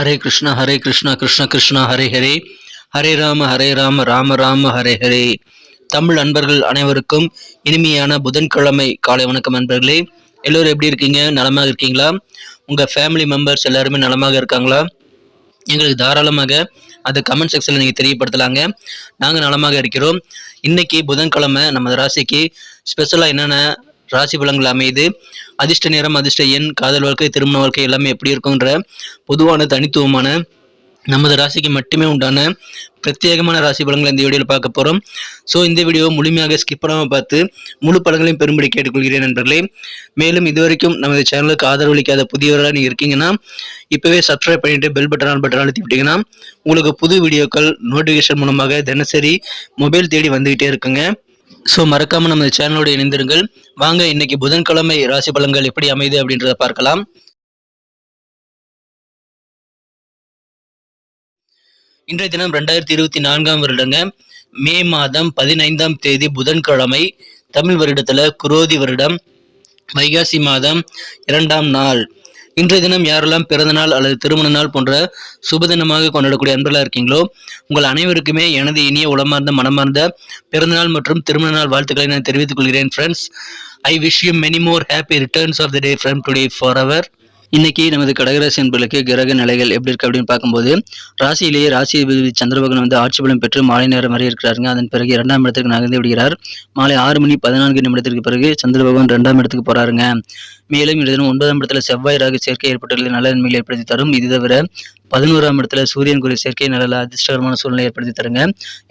ஹரே கிருஷ்ணா ஹரே கிருஷ்ணா கிருஷ்ண கிருஷ்ணா ஹரே ஹரே. ஹரே ராம ஹரே ராம ராம ராம ஹரே ஹரே. தமிழ் அன்பர்கள் அனைவருக்கும் இனிமையான புதன்கிழமை காலை வணக்கம் அன்பர்களே. எல்லோரும் எப்படி இருக்கீங்க? நலமாக இருக்கீங்களா? உங்கள் ஃபேமிலி மெம்பர்ஸ் எல்லாருமே நலமாக இருக்காங்களா? எங்களுக்கு தாராளமாக அது கமெண்ட் செக்ஷனில் நீங்கள் தெரியப்படுத்தலாங்க. நாங்கள் நலமாக இருக்கிறோம். இன்னைக்கு புதன்கிழமை நம்ம ராசிக்கு ஸ்பெஷலாக என்னென்ன ராசி பலன்கள் அமையுது. அதிர்ஷ்ட நேரம் அதிர்ஷ்ட எண் காதல் வாழ்க்கை திருமண வாழ்க்கை எல்லாமே எப்படி இருக்குன்ற பொதுவான தனித்துவமான நமது ராசிக்கு மட்டுமே உண்டான பிரத்யேகமான ராசி பலன்களை இந்த வீடியோவில் பார்க்க போகிறோம் ஸோ இந்த வீடியோவை முழுமையாக ஸ்கிப் பண்ணாமல் பார்த்து முழு பலன்களையும் பெரும்படி கேட்டுக்கொள்கிறேன் நண்பர்களே. மேலும் இதுவரைக்கும் நமது சேனலுக்கு ஆதரவளிக்காத புதியவராக நீங்கள் இருக்கீங்கன்னா இப்போவே சப்ஸ்கிரைப் பண்ணிவிட்டு பெல் பட்டன் ஆன் பட்டன் அழுத்தி விட்டிங்கன்னா உங்களுக்கு புது வீடியோக்கள் நோட்டிஃபிகேஷன் மூலமாக தினசரி மொபைல் தேடி வந்துகிட்டே இருக்குங்க. ஸோ மறக்காமல் நம்ம சேனலோடு இணைந்திருங்கள். வாங்க இன்னைக்கு புதன்கிழமை ராசி பலன்கள் எப்படி அமைது அப்படின்றத பார்க்கலாம். இன்றைய தினம் ரெண்டாயிரத்தி இருபத்தி நான்காம் வருடங்க. மே மாதம் பதினைந்தாம் தேதி புதன்கிழமை. தமிழ் வருடத்தில் குரோதி வருடம். வைகாசி மாதம் இரண்டாம் நாள். இன்றைய தினம் யாரெல்லாம் பிறந்த நாள் அல்லது திருமண நாள் போன்ற சுப தினமாக கொண்டாடக்கூடிய அன்பர்களாக இருக்கீங்களோ உங்கள் அனைவருக்குமே எனது இனிய உளமார்ந்த மனமார்ந்த பிறந்தநாள் மற்றும் திருமண நாள் வாழ்த்துக்களை நான் தெரிவித்துக் கொள்கிறேன் friends I wish you many more happy returns of the day from today for our இன்னைக்கு நமது கடகராசி என்பர்களுக்கு கிரக நிலைகள் எப்படி இருக்கு அப்படின்னு பார்க்கும்போது ராசியிலேயே ராசி அதிபதி சந்திரபகன் வந்து ஆட்சி பலம் பெற்று மாலை நேரம் வரை இருக்கிறாருங்க. அதன் பிறகு இரண்டாம் இடத்துக்கு நகர்ந்து விடுகிறார். மாலை ஆறு மணி பதினான்கு நிமிடத்திற்கு பிறகு சந்திரபகவான் இரண்டாம் இடத்துக்கு போறாருங்க. மேலும் இந்த ஒன்பதாம் இடத்துல செவ்வாய் ராகு சேர்க்கை ஏற்பட்டுள்ள நல்ல நன்மைகளை ஏற்படுத்தி தரும். இது தவிர பதினோராம் இடத்துல சூரியன் குறி சேர்க்கை நல்ல அதிர்ஷ்டகரமான சூழ்நிலை ஏற்படுத்தி தருங்க.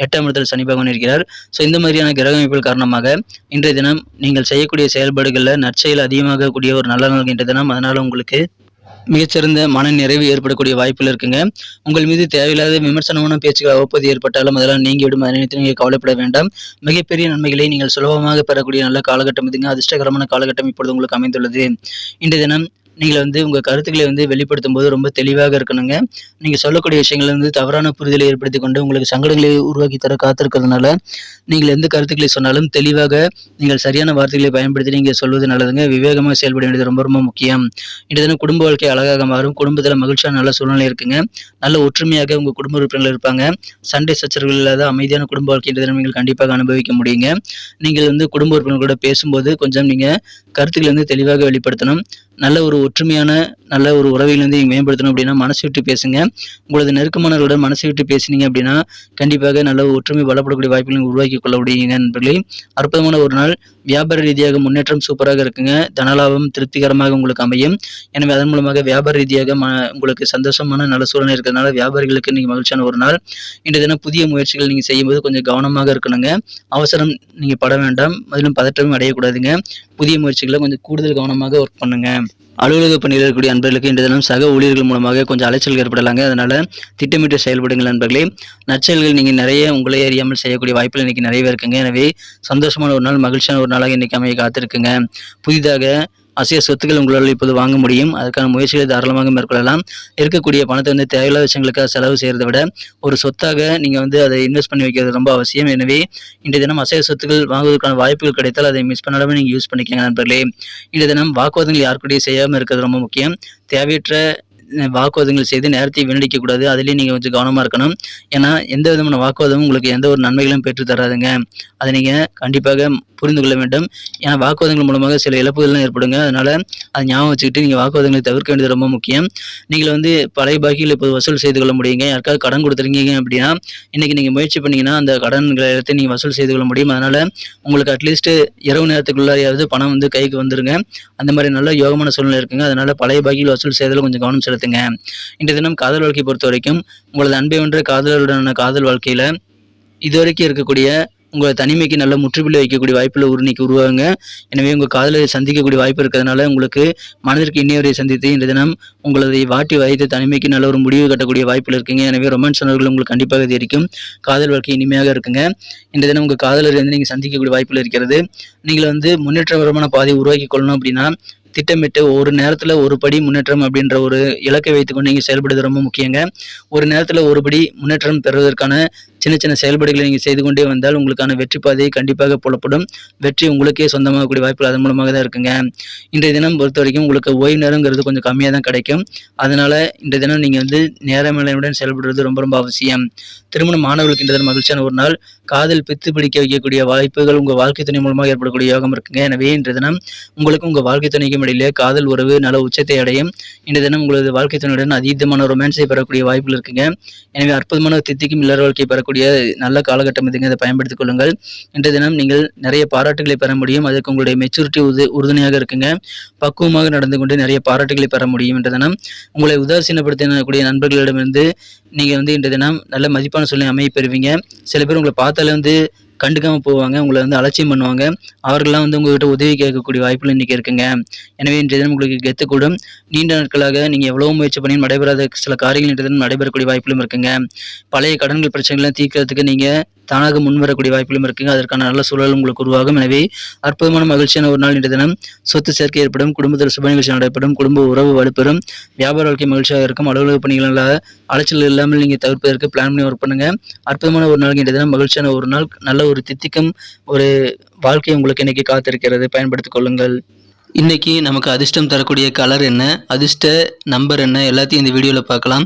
எட்டாம் இடத்துல சனி பகவான் இருக்கிறார். ஸோ இந்த மாதிரியான கிரக அமைப்புகள் காரணமாக இன்றைய தினம் நீங்கள் செய்யக்கூடிய செயல்பாடுகளில் நற்செயல் அதிகமாக கூடிய ஒரு நல்ல நாள் இன்றைய தினம். அதனால் உங்களுக்கு மிகச்சிறந்த மன நிறைவு ஏற்படக்கூடிய வாய்ப்பில் இருக்குங்க. உங்கள் மீது தேவையில்லாத விமர்சனமான பேச்சுகள் அவ்வப்போது ஏற்பட்டாலும் அதெல்லாம் நீங்கி விடும் அதை நினைத்து நீங்கள் கவலைப்பட வேண்டாம். மிகப்பெரிய நன்மைகளை நீங்கள் சுலபமாக பெறக்கூடிய நல்ல காலகட்டம் இதுங்க. அதிர்ஷ்டகரமான காலகட்டம் இப்பொழுது உங்களுக்கு அமைந்துள்ளது. இன்றைய தினம் நீங்கள் வந்து உங்கள் கருத்துக்களை வந்து வெளிப்படுத்தும் போது ரொம்ப தெளிவாக இருக்கணுங்க. நீங்கள் சொல்லக்கூடிய விஷயங்கள் வந்து தவறான புரிதலை ஏற்படுத்தி கொண்டு உங்களுக்கு சங்கடங்களை உருவாக்கி தர காத்திருக்கிறதுனால நீங்கள் எந்த கருத்துக்களை சொன்னாலும் தெளிவாக நீங்கள் சரியான வார்த்தைகளை பயன்படுத்தி நீங்கள் சொல்வது நல்லதுங்க. விவேகமாக செயல்பட வேண்டியது ரொம்ப ரொம்ப முக்கியம். இன்றைய தினம் குடும்ப வாழ்க்கை அழகாக மாறும். குடும்பத்தில் மகிழ்ச்சியான நல்ல சூழ்நிலை இருக்குங்க. நல்ல ஒற்றுமையாக உங்கள் குடும்ப உறுப்பினர்கள் இருப்பாங்க. சண்டை சச்சரவுகள் இல்லாத அமைதியான குடும்ப வாழ்க்கை இன்றைய தினம் நீங்கள் கண்டிப்பாக அனுபவிக்க முடியுங்க. நீங்கள் வந்து குடும்ப உறுப்பினர்களோட பேசும்போது கொஞ்சம் நீங்கள் கருத்துக்களை வந்து தெளிவாக வெளிப்படுத்தணும். நல்ல ஒரு ஒற்றுமையான நல்ல ஒரு உறவையில் வந்து நீங்கள் மேம்படுத்தணும் அப்படின்னா மனசு விட்டு பேசுங்க. உங்களது நெருக்கமானவர்களுடன் மனசு விட்டு பேசினீங்க அப்படின்னா கண்டிப்பாக நல்ல ஒற்றுமை பலப்படக்கூடிய வாய்ப்புகளை உருவாக்கி கொள்ள முடியுங்க நண்பர்களே. அற்புதமான ஒரு நாள். வியாபார ரீதியாக முன்னேற்றம் சூப்பராக இருக்குங்க. தனலாபம் திருப்திகரமாக உங்களுக்கு அமையும். எனவே அதன் மூலமாக வியாபார ரீதியாக ம உங்களுக்கு சந்தோஷமான நல்ல சூழ்நிலை இருக்கிறதுனால வியாபாரிகளுக்கு நீங்கள் மகிழ்ச்சியான ஒரு நாள். இன்றைய தினம் புதிய முயற்சிகள் நீங்கள் செய்யும்போது கொஞ்சம் கவனமாக இருக்கணுங்க. அவசரம் நீங்கள் பட வேண்டாம். அதிலும் பதற்றமும் அடையக்கூடாதுங்க. புதிய முயற்சிகளை கொஞ்சம் கூடுதல் கவனமாக ஒர்க் பண்ணுங்கள் அலுவலக பணியில் இருக்கக்கூடிய அன்பர்களுக்கு இன்றைய தினம் சக ஊழியர்கள் மூலமாக கொஞ்சம் அலைச்சல் ஏற்படலாங்க. அதனால திட்டமிட்டு செயல்படுங்கள் நண்பர்களே. நற்செயல்கள் நீங்கள் நிறைய உங்களே அறியாமல் செய்யக்கூடிய வாய்ப்புகள் இன்னைக்கு நிறையவே இருக்குங்க. எனவே சந்தோஷமான ஒரு நாள் மகிழ்ச்சியான ஒரு நாளாக இன்றைக்கி அமைய காத்திருக்குங்க. புதிதாக அசைய சொத்துக்கள் உங்களால் இப்போது வாங்க முடியும். அதற்கான முயற்சிகளை தாராளமாக மேற்கொள்ளலாம். இருக்கக்கூடிய பணத்தை வந்து தேவையில்லாத விஷயங்களுக்காக செலவு செய்கிறத விட ஒரு சொத்தாக நீங்கள் வந்து அதை இன்வெஸ்ட் பண்ணி வைக்கிறது ரொம்ப அவசியம். எனவே இன்றைய தினம் அசைய சொத்துக்கள் வாங்குவதற்கான வாய்ப்புகள் கிடைத்தால் அதை மிஸ் பண்ணாமல் நீங்கள் யூஸ் பண்ணிக்கங்க நண்பர்களே. இன்றைய தினம் வாக்குவாதங்கள் யாருக்கூடயும் செய்யாமல் இருக்கிறது ரொம்ப முக்கியம். தேவையற்ற வாக்குவாதங்கள் செய்து நேரத்தை வீணடிக்க கூடாது அதுலேயும் நீங்கள் கொஞ்சம் கவனமாக இருக்கணும். ஏன்னா எந்த விதமான வாக்குவாதமும் உங்களுக்கு எந்த ஒரு நன்மைகளும் பெற்று தராதுங்க. அதை நீங்கள் கண்டிப்பாக புரிந்து கொள்ள வேண்டும். ஏன்னா வாக்குவாதங்கள் மூலமாக சில இழப்புகள்லாம் ஏற்படுங்க. அதனால அதை ஞாபகம் வச்சுக்கிட்டு நீங்கள் வாக்குவாதங்களை தவிர்க்க வேண்டியது ரொம்ப முக்கியம். நீங்கள் வந்து பழைய பாக்கியில் இப்போ வசூல் செய்து கொள்ள முடியுங்க. யாருக்காவது கடன் கொடுத்துருக்கீங்க அப்படின்னா இன்னைக்கு நீங்கள் முயற்சி பண்ணீங்கன்னா அந்த கடன்களை எடுத்து நீங்கள் வசூல் செய்து கொள்ள முடியும். அதனால உங்களுக்கு அட்லீஸ்ட் இரவு நேரத்துக்குள்ளாரையாவது பணம் வந்து கைக்கு வந்துருங்க. அந்த மாதிரி நல்ல யோகமான சூழ்நிலை இருக்குங்க. அதனால் பழைய பாக்கியில் வசூல் செய்ததில் கொஞ்சம் கவனம் செலுத்துங்க இன்றைய தினம் காதல் வாழ்க்கை பொறுத்த வரைக்கும் உங்களது அன்பை வென்ற காதலருடனான காதல் வாழ்க்கையில் இதுவரைக்கும் இருக்கக்கூடிய உங்களை தனிமைக்கு நல்ல முற்றுப்புள்ளி வைக்கக்கூடிய வாய்ப்புகள் ஒரு இன்னைக்கு எனவே உங்கள் காதலை சந்திக்கக்கூடிய வாய்ப்பு இருக்கிறதுனால உங்களுக்கு மனதிற்கு இன்னையவரை சந்தித்து இந்த தினம் உங்களது வாட்டி வைத்து தனிமைக்கு நல்ல ஒரு முடிவு கட்டக்கூடிய வாய்ப்பில் இருக்குங்க. எனவே ரொமான்ஸ் உணர்வுகள் உங்களுக்கு கண்டிப்பாக இது காதல் வாழ்க்கை இனிமையாக இருக்குங்க. இந்த தினம் உங்கள் காதலர் வந்து நீங்கள் சந்திக்கக்கூடிய வாய்ப்பில் இருக்கிறது. நீங்கள் வந்து முன்னேற்றகரமான பாதையை உருவாக்கி கொள்ளணும் அப்படின்னா திட்டமிட்டு ஒரு நேரத்தில் ஒரு படி முன்னேற்றம் அப்படின்ற ஒரு இலக்கை வைத்துக்கொண்டு நீங்கள் செயல்படுவது ரொம்ப முக்கியங்க. ஒரு நேரத்தில் ஒரு படி முன்னேற்றம் பெறுவதற்கான சின்ன சின்ன செயல்பாடுகளை நீங்கள் செய்து கொண்டே வந்தால் உங்களுக்கான வெற்றி பாதையை கண்டிப்பாக புலப்படும். வெற்றி உங்களுக்கே சொந்தமாகக்கூடிய வாய்ப்புகள் அதன் மூலமாக தான் இருக்குங்க. இன்றைய தினம் பொறுத்த வரைக்கும் உங்களுக்கு ஓய்வு நேரங்கிறது கொஞ்சம் கம்மியாக தான் கிடைக்கும். அதனால இன்றைய தினம் நீங்கள் வந்து நேரமேலையுடன் செயல்படுறது ரொம்ப ரொம்ப அவசியம். திருமண மாணவர்களுக்கு இன்றைய தினம் மகிழ்ச்சியான ஒரு நாள். காதல் பித்து பிடிக்க வைக்கக்கூடிய வாய்ப்புகள் உங்கள் வாழ்க்கை துணை மூலமாக ஏற்படக்கூடிய யோகம் இருக்குங்க. எனவே இன்றைய தினம் உங்களுக்கும் உங்கள் வாழ்க்கை துணைக்கும் இடையிலே காதல் உறவு நல்ல உச்சத்தை அடையும். இன்றைய தினம் உங்களது வாழ்க்கை துணையுடன் அதீதமான ரொமான்ஸை பெறக்கூடிய வாய்ப்புகள் இருக்குங்க. எனவே அற்புதமான தித்திக்கும் இல்லற வாழ்க்கை பெறக்கூடிய நல்ல காலகட்டம் இதுங்க அதை பயன்படுத்திக் கொள்ளுங்கள். இன்றைய தினம் நீங்கள் நிறைய பாராட்டுகளை பெற முடியும். அதற்கு உங்களுடைய மெச்சூரிட்டி உது உறுதுணையாக இருக்குங்க. பக்குவமாக நடந்து கொண்டு நிறைய பாராட்டுகளை பெற முடியும் என்ற தினம். உங்களை உதாசீனப்படுத்தக்கூடிய நண்பர்களிடமிருந்து நீங்கள் வந்து இன்றைய தினம் நல்ல மதிப்பான சூழ்நிலை அமைய பெறுவீங்க. சில பேர் உங்களை பார்த்தாலே வந்து கண்டுக்காமல் போவாங்க உங்களை வந்து அலட்சியம் பண்ணுவாங்க. அவர்கள்லாம் வந்து உங்கள்கிட்ட உதவி கேட்கக்கூடிய வாய்ப்புகள் இன்றைக்கி இருக்குங்க. எனவே இன்றைய தினம் உங்களுக்கு கெத்துக்கூடும் நீண்ட நாட்களாக நீங்கள் எவ்வளோ முயற்சி பண்ணியும் நடைபெறாத சில காரியங்கள் இன்றைய தினம் நடைபெறக்கூடிய வாய்ப்புகளும் இருக்குங்க. பழைய கடன்கள் பிரச்சனைகள்லாம் தீர்க்கிறதுக்கு நீங்கள் தானாக முன்வரக்கூடிய வாய்ப்புகளும் இருக்குங்க. அதற்கான நல்ல சூழல் உங்களுக்கு உருவாகும். எனவே அற்புதமான மகிழ்ச்சியான ஒரு நாள் இன்றைய தினம். சொத்து சேர்க்கை ஏற்படும் குடும்பத்தில் சுப நிகழ்ச்சி நடைபெறும் குடும்ப உறவு வலுப்பெறும் வியாபார வாழ்க்கை மகிழ்ச்சியாக இருக்கும் அலுவலக பணிகளில் அலைச்சல் இல்லாமல் நீங்கள் தவிர்ப்பதற்கு பிளான் பண்ணி ஒர்க் பண்ணுங்க. அற்புதமான ஒரு நாள் இன்றைய தினம். மகிழ்ச்சியான ஒரு நாள் நல்ல ஒரு தித்திக்கும் ஒரு வாழ்க்கை உங்களுக்கு இன்னைக்கு காத்திருக்கிறது. பயன்படுத்திக் கொள்ளுங்கள். இன்னைக்கு நமக்கு அதிர்ஷ்டம் தரக்கூடிய கலர் என்ன? அதிர்ஷ்ட நம்பர் என்ன? எல்லாத்தையும் இந்த வீடியோவில் பார்க்கலாம்.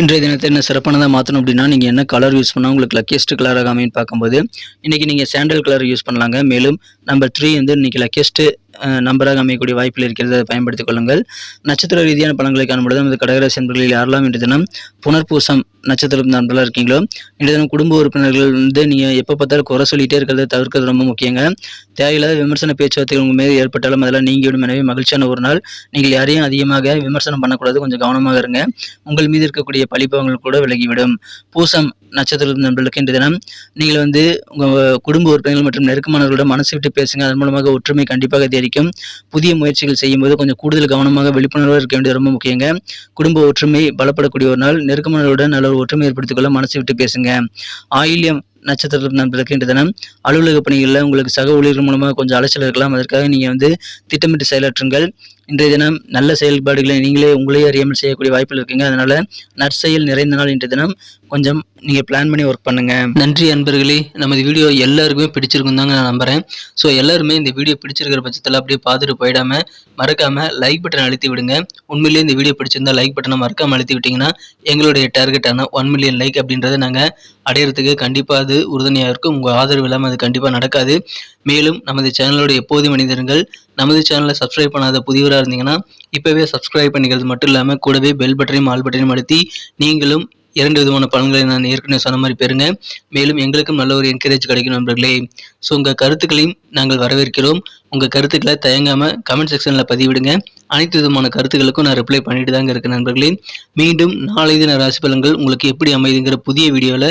இன்றைய தினத்தை என்ன சிறப்பானதாக மாற்றணும் அப்படின்னா நீங்கள் என்ன கலர் யூஸ் பண்ணால் உங்களுக்கு லக்கியஸ்ட் கலராக அமைன்னு பார்க்கும்போது இன்றைக்கி நீங்கள் சாண்டல் கலர் யூஸ் பண்ணலாங்க. மேலும் நம்பர் த்ரீ வந்து இன்றைக்கி லக்கியஸ்ட்டு நம்பராக அமையக்கூடிய வாய்ப்பில் இருக்கிறது அதை பயன்படுத்திக் கொள்ளுங்கள். நட்சத்திர ரீதியான பலன்களை காணும்பொழுது நமது கடகராசி என்பர்களில் யாரெல்லாம் இன்று தினம் புனர்பூசம் நட்சத்திரம் நண்பர்களாக இருக்கீங்களோ இன்று தினம் குடும்ப உறுப்பினர்கள் வந்து நீங்கள் எப்போ பார்த்தாலும் குறை சொல்லிகிட்டே இருக்கிறத தவிர்க்கிறது ரொம்ப முக்கியங்க. தேவையில்லாத விமர்சன பேச்சுவார்த்தைகள் உங்கள் மீது ஏற்பட்டாலும் அதெல்லாம் நீங்கிவிடும் எனவே மகிழ்ச்சியான ஒரு நாள். நீங்கள் யாரையும் அதிகமாக விமர்சனம் பண்ணக்கூடாது. கொஞ்சம் கவனமாக இருங்க. உங்கள் மீது இருக்கக்கூடிய பழிப்பவங்கள் கூட விலகிவிடும். பூசம் நட்சத்திர நண்பர்களுக்கு இன்று தினம் நீங்கள் வந்து உங்கள் குடும்ப உறுப்பினர்கள் மற்றும் நெருக்கமானவர்களிடம் மனசு விட்டு பேசுங்க. அதன் மூலமாக ஒற்றுமை கண்டிப்பாக அதிகரிக்கும். புதிய முயற்சிகள் செய்யும்போது கொஞ்சம் கூடுதல் கவனமாக விழிப்புணர்வாக இருக்க வேண்டியது ரொம்ப முக்கியங்க. குடும்ப ஒற்றுமை பலப்படக்கூடிய ஒரு நாள் நெருக்கமானவருடன் நல்ல ஒரு ஒற்றுமை ஏற்படுத்திக் கொள்ள மனசு விட்டு பேசுங்க. ஆயில்யம் நட்சத்திர நண்பர்களுக்கு இன்று தினம் அலுவலக பணிகளில் உங்களுக்கு சக ஊழியர்கள் மூலமாக கொஞ்சம் அலைச்சல் இருக்கலாம். அதற்காக நீங்கள் வந்து திட்டமிட்டு செயலாற்றுங்கள். இன்றைய தினம் நல்ல செயல்பாடுகளை நீங்களே உங்களே அறியாமல் செய்யக்கூடிய வாய்ப்புகள் இருக்குங்க. அதனால் நற்செயல் நிறைந்த நாள் இன்றைய தினம் கொஞ்சம் நீங்கள் பிளான் பண்ணி ஒர்க் பண்ணுங்கள் நன்றி அன்பர்களே. நமது வீடியோ எல்லாருக்குமே பிடிச்சிருக்கும் தாங்க நான் நம்புறேன். ஸோ எல்லாருமே இந்த வீடியோ பிடிச்சிருக்கிற பட்சத்தில் அப்படியே பார்த்துட்டு போயிடாமல் மறக்காமல் லைக் பட்டன் அழுத்தி விடுங்க. உண்மையிலேயே இந்த வீடியோ பிடிச்சிருந்தா லைக் பட்டனை மறக்காமல் அழுத்தி விட்டிங்கன்னா எங்களுடைய டார்கெட்டான ஒன் மில்லியன் லைக் அப்படின்றத நாங்கள் அடையிறதுக்கு கண்டிப்பாக அது உறுதுணையாக இருக்கும். உங்கள் ஆதரவு இல்லாமல் அது கண்டிப்பாக நடக்காது. மேலும் நமது சேனலோட எப்போதும் மனிதர்கள் நமது சேனலை சப்ஸ்கிரைப் பண்ணாத புதியவராக இருந்தீங்கன்னா இப்போவே சப்ஸ்கிரைப் பண்ணிக்கிறது மட்டும் இல்லாமல் கூடவே பெல் பட்டனையும் ஆல் பட்டனையும் அழுத்தி நீங்களும் இரண்டு விதமான பலன்களை நான் ஏற்கனவே சொன்ன மாதிரி பெறுங்க. மேலும் எங்களுக்கும் நல்ல ஒரு என்கரேஜ் கிடைக்கும் நண்பர்களே. ஸோ உங்கள் கருத்துக்களையும் நாங்கள் வரவேற்கிறோம். உங்கள் கருத்துக்களை தயங்காமல் கமெண்ட் செக்ஷனில் பதிவிடுங்க. அனைத்து விதமான கருத்துக்களுக்கும் நான் ரிப்ளை பண்ணிட்டு தாங்க இருக்கேன் நண்பர்களே. மீண்டும் நாளை தின ராசி பலன்கள் உங்களுக்கு எப்படி அமைதுங்கிற புதிய வீடியோவில்